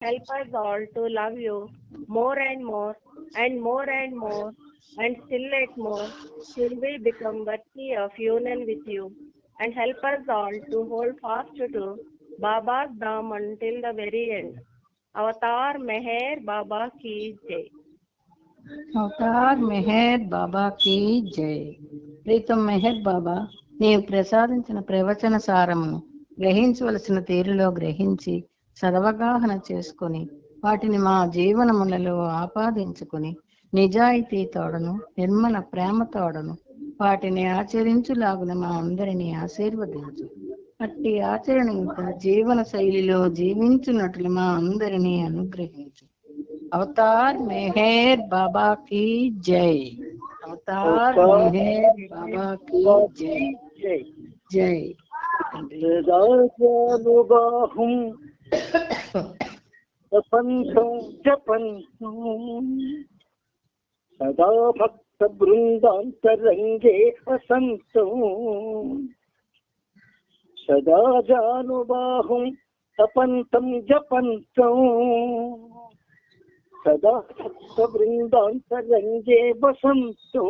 help us all to love you more and more and more and more and still yet more till we become worthy of union with you and help us all to hold fast to Baba's Dham until the very end. Avatar Meher Baba Ki Jai. Avatar Meher బాబాకి జై ప్రీతం మెహర్ బాబా నీవు ప్రసాదించిన ప్రవచన సారమును గ్రహించవలసిన తీరులో గ్రహించి సదవగాహన చేసుకుని వాటిని మా జీవనములలో ఆపాదించుకుని నిజాయితీ తోడను నిర్మల ప్రేమ తోడను వాటిని ఆచరించులాగున మా అందరినీ ఆశీర్వదించు. అట్టి ఆచరణ జీవన శైలిలో జీవించున్నట్లు మా అందరినీ అనుగ్రహించు. అవతార్ మెహేర్ బాబా కి జై. అవతార్ మెహేర్ బాబా కి జై. జై. तपन्तो जपन्तो। सदा भक्तवृन्दान्तरङ्गे हसन्तो सदा जानुबाहुं तपन्तं जपन्तो। सदा भक्तवृन्दान्तरङ्गे वसन्तो।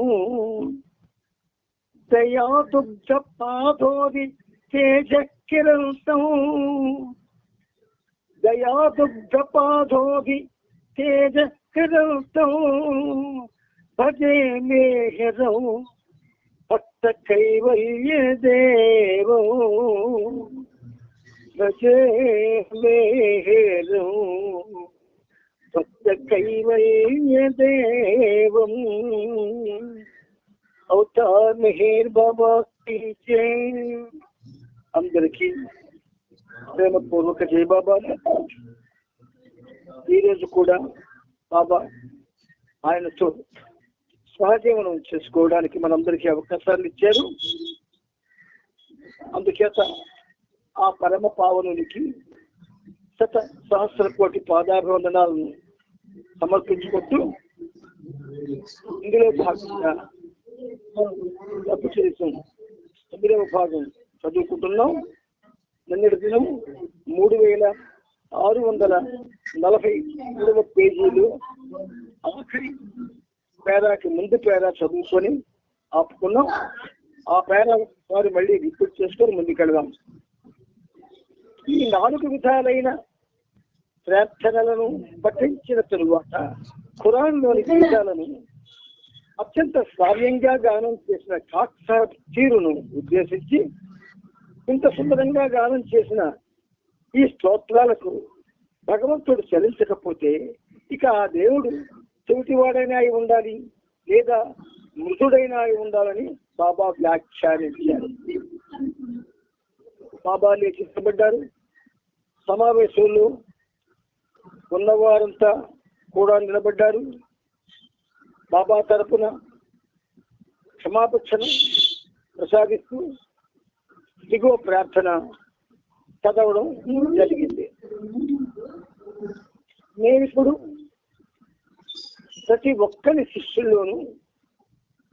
दया दुग्धपादोरि तेजः किरन्तौ जया दुग्धपाधोऽभि तो तेज कृतौ भजे मेहरौ भक्त कैवल्य देवो भजे मेहरौ भक्त कैवल्य देवम् अवतार मेहर बाबा की जय। अंदर की ప్రేమపూర్వక జై బాబా ఈరోజు కూడా బాబా ఆయనతో సహజీవనం చేసుకోవడానికి మనందరికీ అవకాశాలు ఇచ్చారు. అందుచేత ఆ పరమ పావనునికి శత సహస్ర కోటి పాదాభివందనాలను సమర్పించుకుంటూ ఇందులో భాగంగా తప్పు చేసాం తొమ్మిదవ భాగం చదువుకుంటున్నాం. నిన్నటి దినం మూడు వేల ఆరు వందల నలభై మూడవ పేజీలు ఆఖరి పేరాకి ముందు పేరా చదువుకొని ఆపుకున్నాం. ఆ పేరా వారు మళ్ళీ రిపీట్ చేసుకొని ముందుకెళ్దాం ఈ నాలుగు విధాలైన ప్రార్థనలను పఠించిన తరువాత ఖురాన్లోని గీతాలను అత్యంత శ్రావ్యంగా గానం చేసిన కాక్స తీరును ఉద్దేశించి ఇంత సుందరంగా గానం చేసిన ఈ స్తోత్రాలకు భగవంతుడు చలించకపోతే ఇక ఆ దేవుడు చెవిటివాడైనా అయి ఉండాలి లేదా మృదుడైనా అయి ఉండాలని బాబా వ్యాఖ్యానించారు. బాబా లేచించబడ్డారు సమావేశంలో ఉన్నవారంతా కూడా నిలబడ్డారు. బాబా తరపున క్షమాపక్షను ప్రసాదిస్తూ దిగువ ప్రార్థన చదవడం జరిగింది. నేనిప్పుడు ప్రతి ఒక్కరి శిష్యుల్లోనూ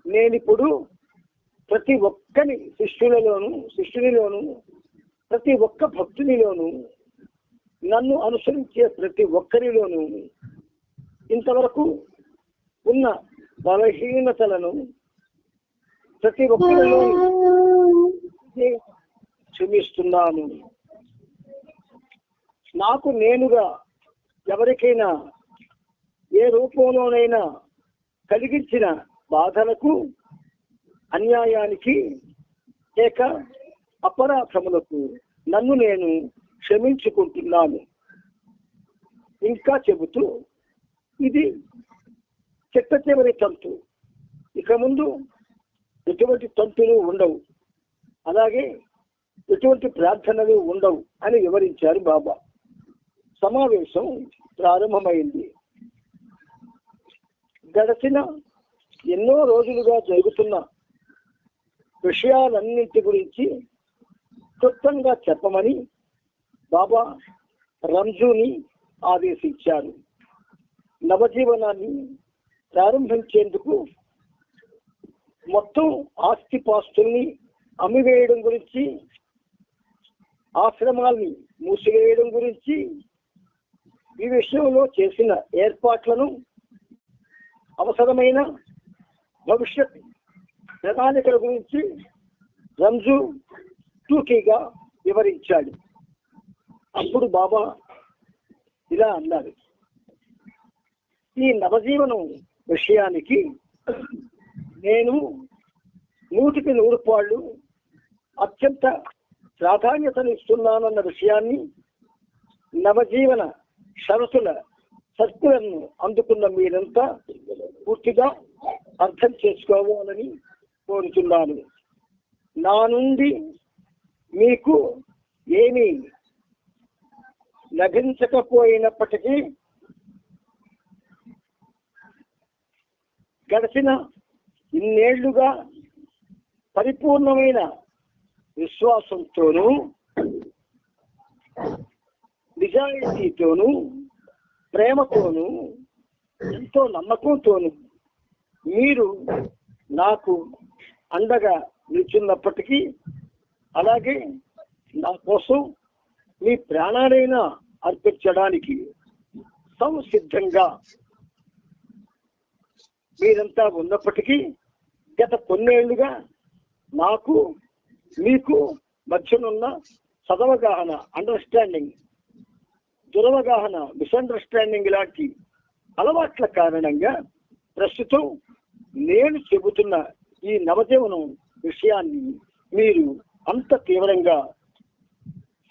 నేనిప్పుడు ప్రతి ఒక్కని శిష్యులలోను శిష్యునిలోను ప్రతి ఒక్క భక్తునిలోను నన్ను అనుసరించే ప్రతి ఒక్కరిలోనూ ఇంతవరకు ఉన్న బలహీనతలను ప్రతి ఒక్కరిలో క్షమిస్తున్నాను. నాకు నేనుగా ఎవరికైనా ఏ రూపంలోనైనా కలిగించిన బాధలకు అన్యాయానికి లేక అపరాధములకు నన్ను నేను క్షమించుకుంటున్నాను. ఇంకా చెబుతూ ఇది చెట్ట చివరి తంతు. ఇక ముందు ఎటువంటి తంతులు ఉండవు. అలాగే ఎటువంటి ప్రార్థనలు ఉండవు అని వివరించారు బాబా. సమావేశం ప్రారంభమైంది. గడిచిన ఎన్నో రోజులుగా జరుగుతున్న విషయాలన్నింటి గురించి క్లుప్తంగా చెప్పమని బాబా రంజుని ఆదేశించారు. నవజీవనాన్ని ప్రారంభించేందుకు మొత్తం ఆస్తిపాస్తుల్ని అమ్మివేయడం గురించి ఆశ్రమాల్ని మూసివేయడం గురించి ఈ విషయంలో చేసిన ఏర్పాట్లను అవసరమైన భవిష్యత్ ప్రణాళికల గురించి రంజు టూకీగా వివరించాడు. అప్పుడు బాబా ఇలా అన్నారు. ఈ నవజీవనం విషయానికి నేను నూటికి నూరు పాళ్ళు అత్యంత ప్రాధాన్యతనిస్తున్నానన్న విషయాన్ని నవజీవన షరతుల సర్కులను అందుకున్న మీరంతా పూర్తిగా అర్థం చేసుకోవాలని కోరుతున్నాను. నా నుండి మీకు ఏమీ లభించకపోయినప్పటికీ గడిచిన ఇన్నేళ్ళుగా పరిపూర్ణమైన విశ్వాసంతోనూ నిజాయితీతోనూ ప్రేమతోనూ ఎంతో నమ్మకంతోనూ మీరు నాకు అండగా నిల్చున్నప్పటికీ అలాగే నా కోసం మీ ప్రాణాలైనా అర్పించడానికి సంసిద్ధంగా మీరంతా ఉన్నప్పటికీ గత కొన్నేళ్ళుగా నాకు మీకు మధ్యనున్న సదవగాహన అండర్స్టాండింగ్ దురవగాహన మిస్అండర్స్టాండింగ్ లాంటి అలవాట్ల కారణంగా ప్రస్తుతం నేను చెబుతున్న ఈ నవజీవనం విషయాన్ని మీరు అంత తీవ్రంగా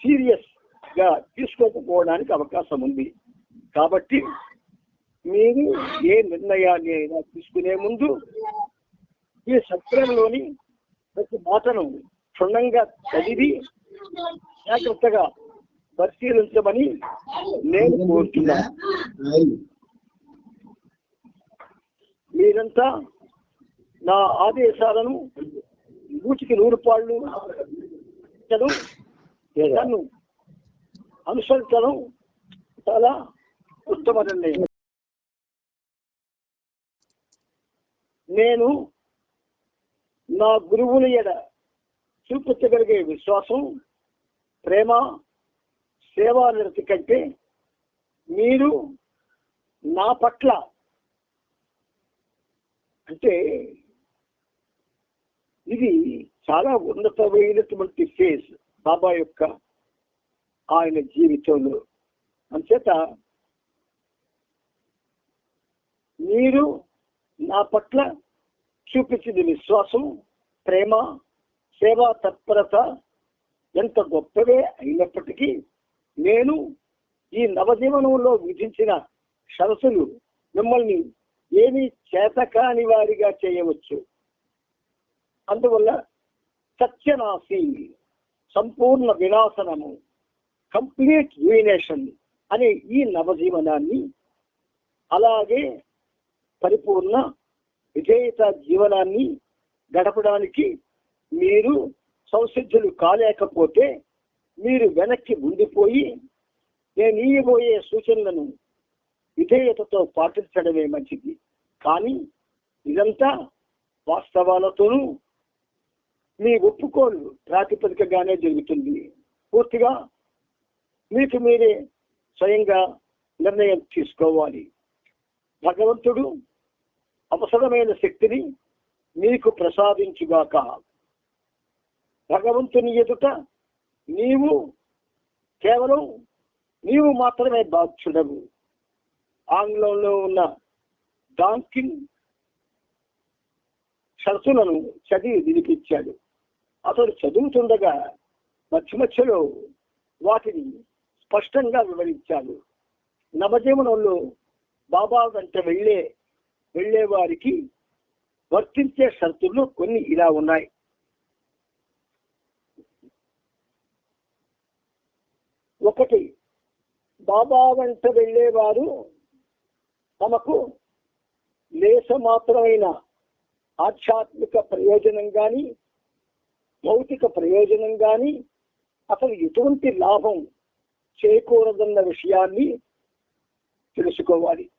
సీరియస్గా తీసుకోకపోవడానికి అవకాశం ఉంది. కాబట్టి మీరు ఏ నిర్ణయాన్ని అయినా తీసుకునే ముందు ఈ సత్రంలోని ప్రతి మాటను క్షుణ్ణంగా చదివి జాగ్రత్తగా పరిశీలించమని నేను కోరుతున్నాను మీరంతా నా ఆదేశాలను నూటికి నూరు పాళ్ళు నన్ను అనుసరించడం చాలా ఉత్తమ నిర్ణయం నేను నా గురువుల ఎడ చూపించగలిగే విశ్వాసం ప్రేమ సేవా నిరతి కంటే మీరు నా పట్ల అంటే ఇది చాలా ఉన్నతమైనటువంటి ఫేజ్ బాబా యొక్క ఆయన జీవితంలో. అంచేత మీరు నా పట్ల చూపించింది విశ్వాసం ప్రేమ సేవా తత్పరత ఎంత గొప్పదే అయినప్పటికీ నేను ఈ నవజీవనంలో విధించిన షరతులు మిమ్మల్ని ఏమీ చేతకాని వారిగా చేయవచ్చు. అందువల్ల సత్యనాశి సంపూర్ణ వినాశనము కంప్లీట్ యూనేషన్ అనే ఈ నవజీవనాన్ని అలాగే పరిపూర్ణ విజేత జీవనాన్ని గడపడానికి మీరు సంసిద్ధులు కాలేకపోతే మీరు వెనక్కి ఉండిపోయి నేను ఇయ్యబోయే సూచనలను విధేయతతో పాటించడమే మంచిది. కానీ ఇదంతా వాస్తవాలతోనూ మీ ఒప్పుకోలు ప్రాతిపదికగానే జరుగుతుంది. పూర్తిగా మీకు మీరే స్వయంగా నిర్ణయం తీసుకోవాలి. భగవంతుడు అవసరమైన శక్తిని మీకు ప్రసాదించుగాక. భగవంతుని ఎదుట నీవు కేవలం నీవు మాత్రమే బాధ్యుడవు ఆంగ్లంలో ఉన్న డాంకిన్ షరతులను చదివి వినిపించాడు. అతడు చదువుతుండగా మధ్య మధ్యలో వాటిని స్పష్టంగా వివరించాడు. నవజీవనంలో బాబా వెంట వెళ్ళే వెళ్ళే వారికి వర్తించే షరతుల్లో కొన్ని ఇలా ఉన్నాయి. ఒకటి బాబా వెంట వెళ్ళేవారు తమకు లేస మాత్రమైన ఆధ్యాత్మిక ప్రయోజనం గాని భౌతిక ప్రయోజనం గాని అసలు ఎటువంటి లాభం చేకూరదన్న విషయాన్ని తెలుసుకోవాలి.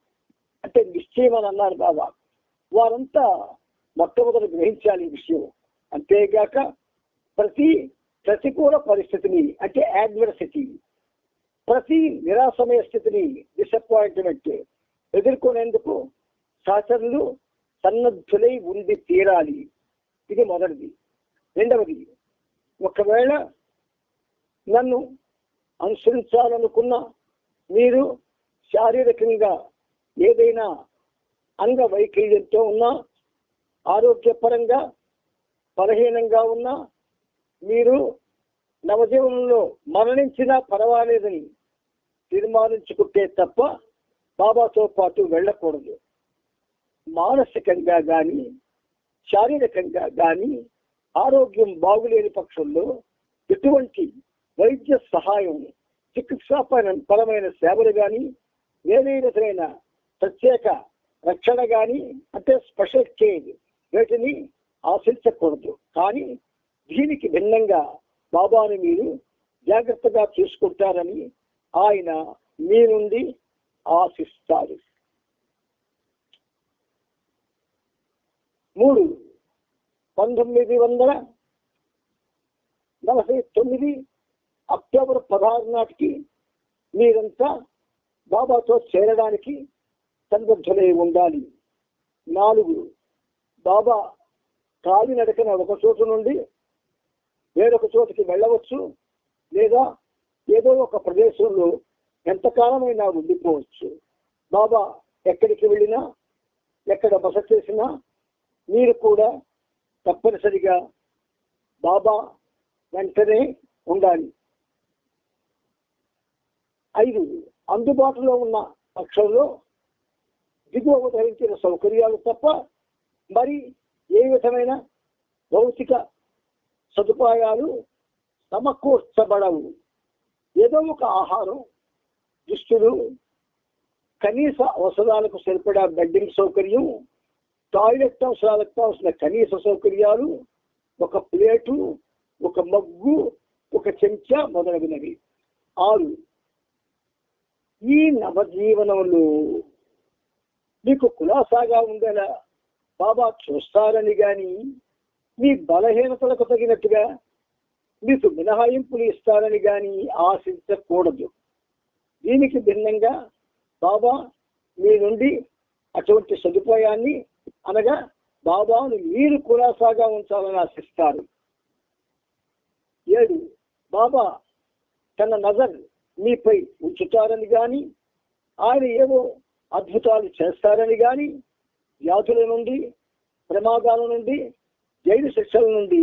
అంటే నిశ్చయం అని అన్నారు బాబా. వారంతా మొట్టమొదటి గ్రహించాలి ఈ విషయం. అంతేగాక ప్రతి ప్రతికూల పరిస్థితిని అంటే యాడ్వర్సిటీ ప్రతి నిరాశమయ స్థితిని డిసప్పాయింట్మెంట్ ఎదుర్కొనేందుకు సహచరులు సన్నద్ధులై ఉండి తీరాలి. ఇది మొదటిది. రెండవది ఒకవేళ నన్ను అనుసరించాలనుకున్న మీరు శారీరకంగా ఏదైనా అంగవైకల్యంతో ఉన్నా ఆరోగ్యపరంగా బలహీనంగా ఉన్నా మీరు నవజీవనంలో మరణించినా పర్వాలేదని తీర్మానించుకుంటే తప్ప బాబాతో పాటు వెళ్ళకూడదు. మానసికంగా కానీ శారీరకంగా కానీ ఆరోగ్యం బాగులేని పక్షంలో ఎటువంటి వైద్య సహాయం చికిత్సా పరమైన సేవలు కానీ వేరేదైన ప్రత్యేక రక్షణ కానీ అంటే స్పెషల్ కేర్ వీటిని ఆశించకూడదు. కానీ దీనికి భిన్నంగా బాబాని మీరు జాగ్రత్తగా చూసుకుంటారని ఆయన మీ నుండి ఆశిస్తారు. మూడు పంతొమ్మిది వందల నలభై తొమ్మిది అక్టోబర్ పదహారు నాటికి మీరంతా బాబాతో చేరడానికి సందిగ్ధులై ఉండాలి. నాలుగు బాబా కాలినడకన ఒక చోటు నుండి వేరొక చోటుకి వెళ్ళవచ్చు లేదా ఏదో ఒక ప్రదేశంలో ఎంతకాలమైనా ఉండిపోవచ్చు. బాబా ఎక్కడికి వెళ్ళినా ఎక్కడ బస చేసినా మీరు కూడా తప్పనిసరిగా బాబా వెంటనే ఉండాలి. ఐదు అందుబాటులో ఉన్న పక్షంలో దిగువ ఉదహరించిన సౌకర్యాలు తప్ప మరి ఏ విధమైన భౌతిక సదుపాయాలు సమకూర్చబడవు. ఏదో ఒక ఆహారం దుస్తులు కనీస అవసరాలకు సరిపడా బెడ్డింగ్ సౌకర్యం టాయిలెట్ అవసరాలకు కావాల్సిన కనీస సౌకర్యాలు ఒక ప్లేటు ఒక మగ్గు ఒక చెంచా మొదలగునవి. ఆరు ఈ నవజీవనంలో మీకు కులాసాగా ఉండేలా బాబా చూస్తారని గాని మీ బలహీనతలకు తగినట్టుగా మీకు మినహాయింపులు ఇస్తారని కానీ ఆశించకూడదు. దీనికి భిన్నంగా బాబా మీ నుండి అటువంటి సదుపాయాన్ని అనగా బాబాను మీరు కులాసాగా ఉంచాలని ఆశిస్తారు. ఏడు బాబా తన నజర్ మీపై ఉంచుతారని గాని ఆయన ఏవో అద్భుతాలు చేస్తారని గాని వ్యాధుల నుండి ప్రమాదాల నుండి జైలు శిక్షల నుండి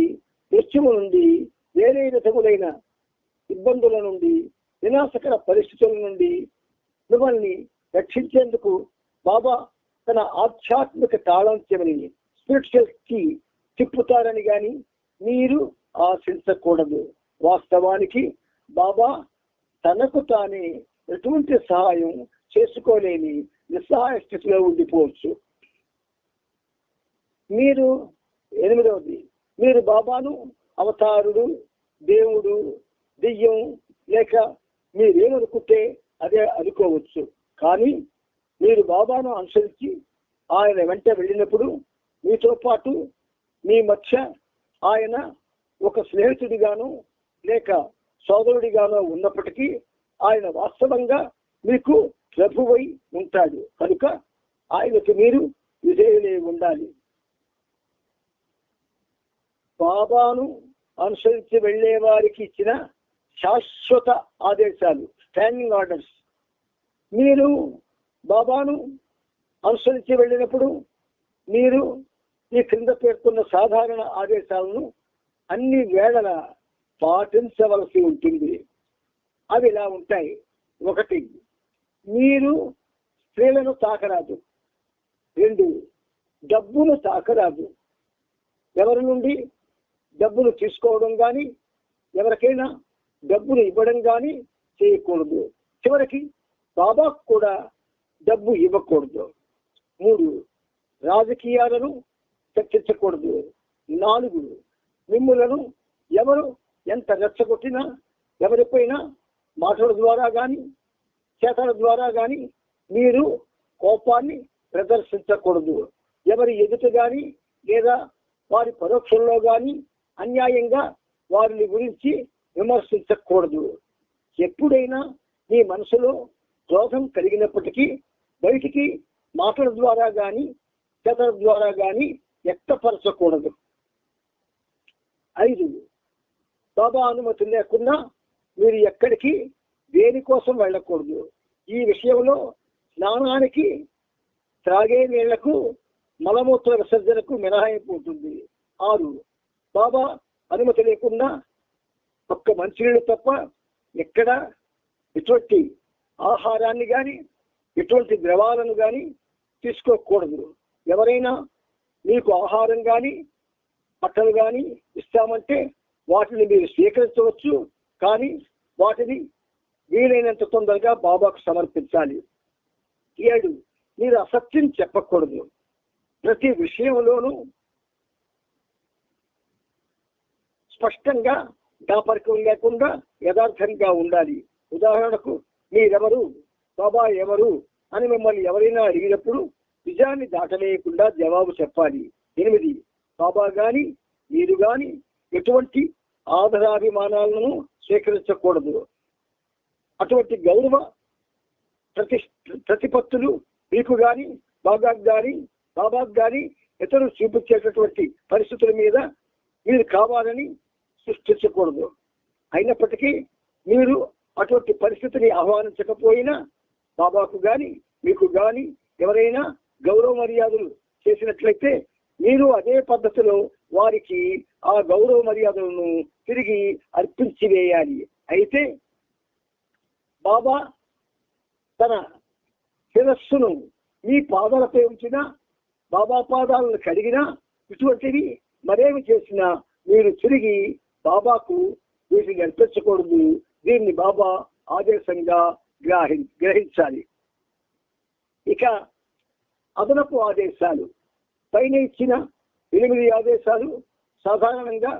మృత్యువు నుండి వేరే విధములైన ఇబ్బందుల నుండి వినాశకర పరిస్థితుల నుండి మిమ్మల్ని రక్షించేందుకు బాబా తన ఆధ్యాత్మిక తాళం స్పిరిచువల్కి తిప్పుతారని గాని మీరు ఆశించకూడదు. వాస్తవానికి బాబా తనకు తానే ఎటువంటి సహాయం చేసుకోలేని నిస్సహాయ స్థితిలో ఉండిపోవచ్చు. మీరు ఎనిమిదవది మీరు బాబాను అవతారుడు దేవుడు దెయ్యం లేక మీరేమనుకుంటే అదే అనుకోవచ్చు. కానీ మీరు బాబాను అనుసరించి ఆయన వెంట వెళ్ళినప్పుడు మీతో పాటు మీ మధ్య ఆయన ఒక స్నేహితుడిగాను లేక సోదరుడిగానో ఉన్నప్పటికీ ఆయన వాస్తవంగా మీకు ప్రభువై ఉంటాడు. కనుక ఆయనకు మీరు విధేయులే ఉండాలి. బాబాను అనుసరించి వెళ్ళే వారికి ఇచ్చిన శాశ్వత ఆదేశాలు స్టాండింగ్ ఆర్డర్స్ మీరు బాబాను అనుసరించి వెళ్ళినప్పుడు మీరు ఈ క్రింద పేర్కొన్న సాధారణ ఆదేశాలను అన్ని వేళల పాటించవలసి ఉంటుంది. అవి ఇలా ఉంటాయి. ఒకటి మీరు స్త్రీలను తాకరాదు. రెండు డబ్బును తాకరాదు. ఎవరి నుండి? డబ్బులు తీసుకోవడం కానీ ఎవరికైనా డబ్బులు ఇవ్వడం కానీ చేయకూడదు. చివరికి బాబాకు కూడా డబ్బు ఇవ్వకూడదు. మూడు రాజకీయాలను చర్చించకూడదు. నాలుగు మిమ్ములను ఎవరు ఎంత రెచ్చగొట్టినా ఎవరిపైనా మాటల ద్వారా కానీ చేతల ద్వారా కానీ మీరు కోపాన్ని ప్రదర్శించకూడదు. ఎవరి ఎదుట కానీ లేదా వారి పరోక్షంలో కానీ అన్యాయంగా వారిని గురించి విమర్శించకూడదు. ఎప్పుడైనా నీ మనసులో క్రోధం కలిగినప్పటికీ బయటికి మాటల ద్వారా గాని చేతల ద్వారా గాని వ్యక్తపరచకూడదు. ఐదు బాబా అనుమతి లేకుండా మీరు ఎక్కడికి దేనికోసం వెళ్ళకూడదు. ఈ విషయంలో స్నానానికి త్రాగే నీళ్ళకు మలమూత్ర విసర్జనకు మినహాయింపు ఉంటుంది. ఆరు బాబా అనుమతి లేకుండా ఒక్క మంచినీళ్ళు తప్ప ఎక్కడ ఎటువంటి ఆహారాన్ని కానీ ఎటువంటి ద్రవాలను కానీ తీసుకోకూడదు. ఎవరైనా మీకు ఆహారం కానీ బట్టలు కానీ ఇస్తామంటే వాటిని మీరు స్వీకరించవచ్చు. కానీ వాటిని వీలైనంత తొందరగా బాబాకు సమర్పించాలి. ఏడు మీరు అసత్యం చెప్పకూడదు. ప్రతి విషయంలోనూ స్పష్టంగా దాపరికం లేకుండా యథార్థంగా ఉండాలి. ఉదాహరణకు మీరెవరు? బాబా ఎవరు? అని మిమ్మల్ని ఎవరైనా అడిగినప్పుడు నిజాన్ని దాటలేయకుండా జవాబు చెప్పాలి. ఎనిమిది బాబా గాని మీరు గాని ఎటువంటి ఆధారాభిమానాలను స్వీకరించకూడదు. అటువంటి గౌరవ ప్రతి ప్రతిపత్తులు మీకు గాని బాబాకు గాని బాబాకు గాని ఇతరులు చూపించేటటువంటి పరిస్థితుల మీద మీరు కావాలని సృష్టించకూడదు. అయినప్పటికీ మీరు అటువంటి పరిస్థితిని ఆహ్వానించకపోయినా బాబాకు గాని మీకు గాని ఎవరైనా గౌరవ మర్యాదలు చేసినట్లయితే మీరు అదే పద్ధతిలో వారికి ఆ గౌరవ మర్యాదలను తిరిగి అర్పించి వేయాలి. అయితే బాబా తన శిరస్సును మీ పాదాలపై ఉంచిన బాబా పాదాలను కడిగినా ఇటువంటివి మరేమి చేసినా మీరు తిరిగి బాబాకు వీటిని అర్పించకూడదు. దీన్ని బాబా ఆదేశంగా గ్రహి గ్రహించాలి. ఇక అదనపు ఆదేశాలు. పైన ఇచ్చిన ఎనిమిది ఆదేశాలు సాధారణంగా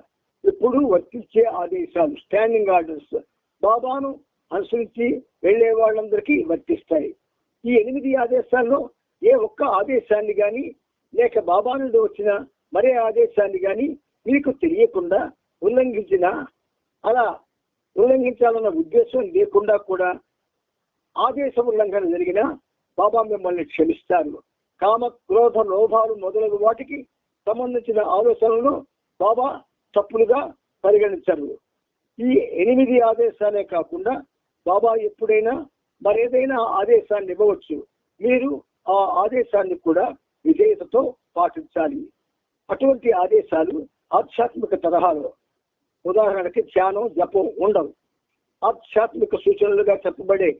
ఎప్పుడూ వర్తించే ఆదేశాలు. Standing orders. బాబాను అనుసరించి వెళ్ళే వాళ్ళందరికీ వర్తిస్తాయి. ఈ ఎనిమిది ఆదేశాల్లో ఏ ఒక్క ఆదేశాన్ని కానీ లేక బాబా నుండి వచ్చిన మరే ఆదేశాన్ని కానీ మీకు తెలియకుండా ఉల్లంఘించిన అలా ఉల్లంఘించాలన్న ఉద్దేశం లేకుండా కూడా ఆదేశం ఉల్లంఘన జరిగిన బాబా మిమ్మల్ని క్షమిస్తారు. కామ క్రోధ లోభాలు మొదలగు వాటికి సంబంధించిన ఆలోచనలను బాబా తప్పులుగా పరిగణించరు. ఈ ఎనిమిది ఆదేశాలే కాకుండా బాబా ఎప్పుడైనా మరేదైనా ఆదేశాన్ని ఇవ్వవచ్చు. మీరు ఆ ఆదేశాన్ని కూడా విధేయతతో పాటించాలి. అటువంటి ఆదేశాలు ఆధ్యాత్మిక తరహాలో ఉదాహరణకి ధ్యానం జపం ఉండవు ఆధ్యాత్మిక సూచనలుగా చెప్పబడే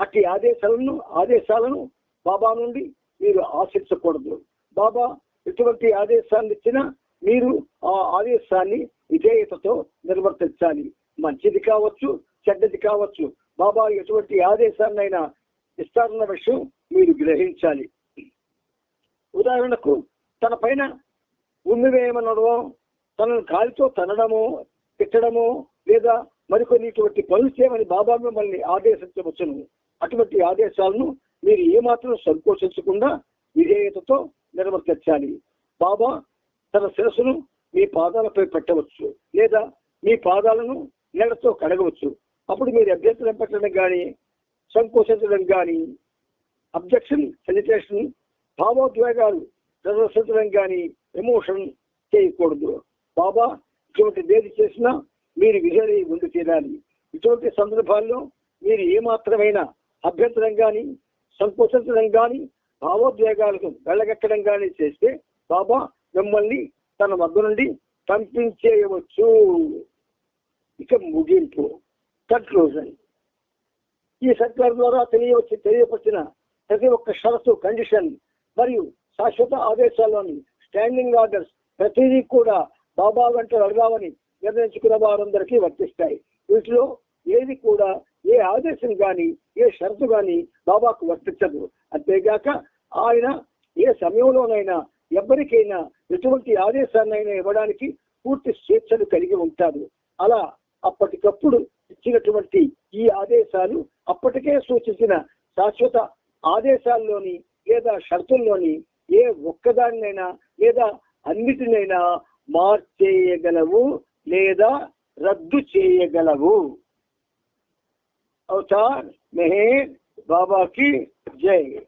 అట్టి ఆదేశాలను ఆదేశాలను బాబా నుండి మీరు ఆశించకూడదు. బాబా ఎటువంటి ఆదేశాన్ని ఇచ్చినా మీరు ఆ ఆదేశాన్ని విధేయతతో నిర్వర్తించాలి. మంచిది కావచ్చు చెడ్డది కావచ్చు. బాబా ఎటువంటి ఆదేశాన్నైనా ఇస్తారన్న విషయం మీరు గ్రహించాలి. ఉదాహరణకు తన పైన ఉమ్మివేయమనడం తనను కాలితో తనడము పెట్టడము లేదా మరికొన్ని ఇటువంటి పనులు చేయమని బాబా మిమ్మల్ని ఆదేశించవచ్చును. అటువంటి ఆదేశాలను మీరు ఏమాత్రం సంకోచించకుండా విధేయతతో నిర్వర్తించాలి బాబా తన శిరస్సును మీ పాదాలపై పెట్టవచ్చు లేదా మీ పాదాలను నీడతో కడగవచ్చు. అప్పుడు మీరు అభ్యంతరం పెట్టడం కానీ సంకోచించడం కానీ అబ్జెక్షన్ సెజిటేషన్ భావోద్వేగాలు ప్రదర్శించడం కానీ ఎమోషన్ చేయకూడదు. బాబా ఇటువంటి ఏది చేసినా మీరు విజయ ముందు చేయాలి. ఇటువంటి సందర్భాల్లో మీరు ఏమాత్రమైన అభ్యంతరం కానీ సంకోచించడం కానీ భావోద్వేగాలకు వెళ్ళగట్టడం కానీ చేస్తే బాబా మిమ్మల్ని తన వద్ద నుండి పంపించేయవచ్చు. ఇక ముగింపు కన్క్లూజన్ ఈ సర్కార్ ద్వారా తెలియవచ్చి తెలియపరిచిన ప్రతి ఒక్క షరతు కండిషన్ మరియు శాశ్వత ఆదేశాల్లోని స్టాండింగ్ ఆర్డర్స్ ప్రతిదీ కూడా బాబా వెంట వెళదామని నిర్ణయించుకున్న వారందరికీ వర్తిస్తాయి. వీటిలో ఏది కూడా ఏ ఆదేశం గాని ఏ షరతు గాని బాబాకు వర్తించదు. అంతేగాక ఆయన ఏ సమయంలోనైనా ఎవరికైనా ఎటువంటి ఆదేశాన్నైనా ఇవ్వడానికి పూర్తి స్వేచ్ఛను కలిగి ఉంటారు అలా అప్పటికప్పుడు ఇచ్చినటువంటి ఈ ఆదేశాలు అప్పటికే సూచించిన శాశ్వత ఆదేశాల్లోని లేదా షరతుల్లోని ఏ ఒక్కదాన్నైనా లేదా అన్నిటినైనా మార్చేయగలవు లేదా రద్దు చేయగలవు? అవతార్ మెహర్ బాబాకి జై.